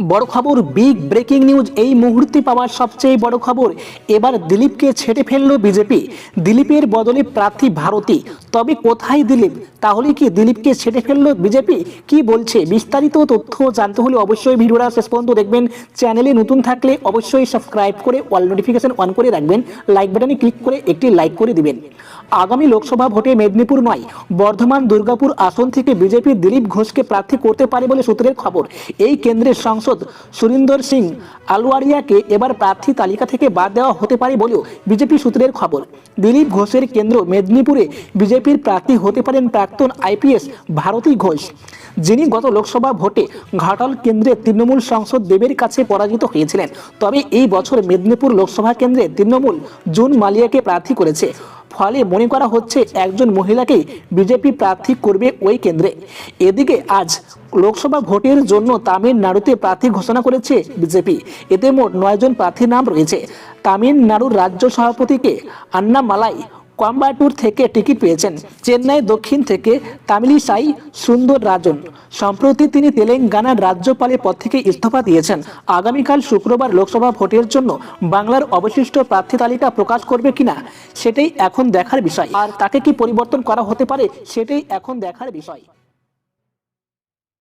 বড় খবর big breaking news এই মুহূর্তে পাওয়ার সবচেয়ে বড় খবর। এবার দিলীপকে ছেড়ে ফেলল বিজেপি। দিলীপের বদলে প্রার্থী ভারতী। তবে কোথায় দিলীপ? তাহলে কি দিলীপকে ছেড়ে ফেলল বিজেপি? কি বলছে? বিস্তারিত তথ্য জানতে হলে অবশ্যই ভিডিওটা শেষ পর্যন্ত দেখবেন। চ্যানেলে নতুন থাকলে অবশ্যই সাবস্ক্রাইব করে অল নোটিফিকেশন অন করে রাখবেন। লাইক বাটনে ক্লিক করে একটি লাইক করে দিবেন। আগামী লোকসভা ভোটে মেদিনীপুর নয়, বর্ধমান, দুর্গাপুর আসন থেকে বিজেপি দিলীপ ঘোষকে প্রার্থী করতে পারে বলে সূত্রের খবর। এই কেন্দ্রের সাংসদ সুরিন্দর সিং আলওয়ারিয়াকে এবার প্রার্থী তালিকা থেকে বাদ দেওয়া হতে পারে বলেও বিজেপি সূত্রের খবর। দিলীপ ঘোষের কেন্দ্র মেদিনীপুরে বিজেপির প্রার্থী হতে পারেন প্রাক্তন আইপিএস ভারতী ঘোষ, যিনি গত লোকসভা ভোটে ঘাটাল কেন্দ্রে তৃণমূল সাংসদ দেবের কাছে পরাজিত হয়েছিলেন। তবে এই বছর মেদিনীপুর লোকসভা কেন্দ্রে তৃণমূল জুন মালিয়াকে প্রার্থী করেছে। ফলে মনে করা হচ্ছে একজন মহিলাকেই বিজেপি প্রার্থী করবে ওই কেন্দ্রে। এদিকে আজ লোকসভা ভোটের জন্য তামিলনাড়ুতে প্রার্থী ঘোষণা করেছে বিজেপি। এতে মোট নয়জন প্রার্থীর নাম রয়েছে। তামিলনাড়ুর রাজ্য সভাপতিকে আন্নামালাই কোয়াম্বাটুর থেকে টিকিট পেয়েছেন। চেন্নাই দক্ষিণ থেকে তামিলিসাই সুন্দর রাজন। সম্প্রতি তিনি তেলেঙ্গানার রাজ্যপালের পদ থেকে ইস্তফা দিয়েছেন। আগামীকাল শুক্রবার লোকসভা ভোটের জন্য বাংলার অবশিষ্ট প্রার্থী তালিকা প্রকাশ করবে কিনা, সেটাই এখন দেখার বিষয়। আর তাকে কি পরিবর্তন করা হতে পারে, সেটাই এখন দেখার বিষয়।